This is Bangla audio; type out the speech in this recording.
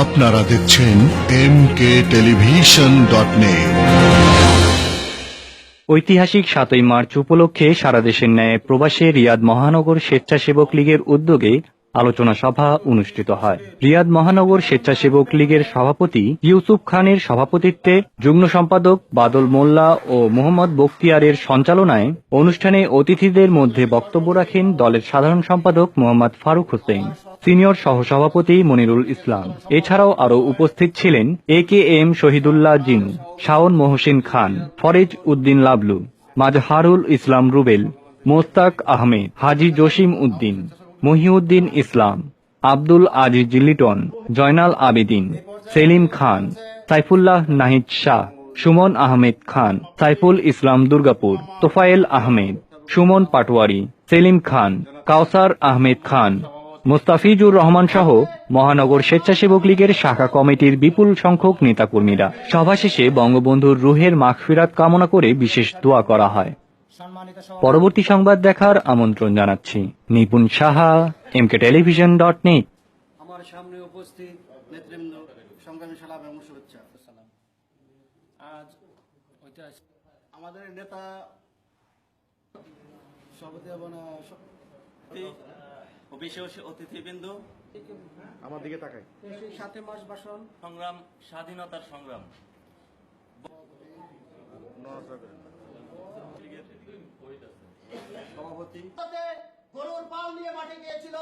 আপনারা দেখছেন এম কে টেলিভিশন ডট ঐতিহাসিক সাতই মার্চ উপলক্ষে সারা দেশের ন্যায় প্রবাসে রিয়াদ মহানগর স্বেচ্ছাসেবক লীগের উদ্যোগে আলোচনা সভা অনুষ্ঠিত হয়। রিয়াদ মহানগর স্বেচ্ছাসেবক লীগের সভাপতি ইউসুফ খানের সভাপতিত্বে যুগ্ম সম্পাদক বাদল মোল্লা ও মোহাম্মদ বখতিয়ারের সঞ্চালনায় অনুষ্ঠানে অতিথিদের মধ্যে বক্তব্য রাখেন দলের সাধারণ সম্পাদক মোহাম্মদ ফারুক হোসেন, সিনিয়র সহসভাপতি মনিরুল ইসলাম। এছাড়াও আরও উপস্থিত ছিলেন A K M Shahidullah Jinu, Shaon Mohsin Khan, Forez Uddin Lablu, Mazharul Islam Rubel, Mostak Ahmed, Haji Jashim Uddin. Mohiuddin Islam, Abdul Aziz Liton, Joynal Abedin, Selim Khan, Saifullah Nahid Shah, Sumon Ahmed Khan, Saiful Islam Durgapur, Tofayel Ahmed, Sumon Patwari, Selim Khan Kawsar Ahmed Khan, Mostafizur Rahman সহ মহানগর স্বেচ্ছাসেবক লীগের শাখা কমিটির বিপুল সংখ্যক নেতাকর্মীরা। সভা শেষে বঙ্গবন্ধুর রুহের মাগফিরাত কামনা করে বিশেষ দোয়া করা হয়। পরবর্তী সংবাদ দেখার আমন্ত্রণ জানাচ্ছি। Nipun Saha MK television dot net আমার সামনে উপস্থিত নেতৃবৃন্দ সংগ্রামী সালাম এবং শুভেচ্ছা। সালাম আজ ঐতিহাসিক আমাদের নেতা সভাপতি এবং বিশেষ অতিথিবৃন্দ। আমার দিকে তাকাই। সাথে মাস ভাষণ। সংগ্রাম স্বাধীনতার সংগ্রাম। সভাপতি। গরুর পাল নিয়ে মাঠে গিয়েছিল।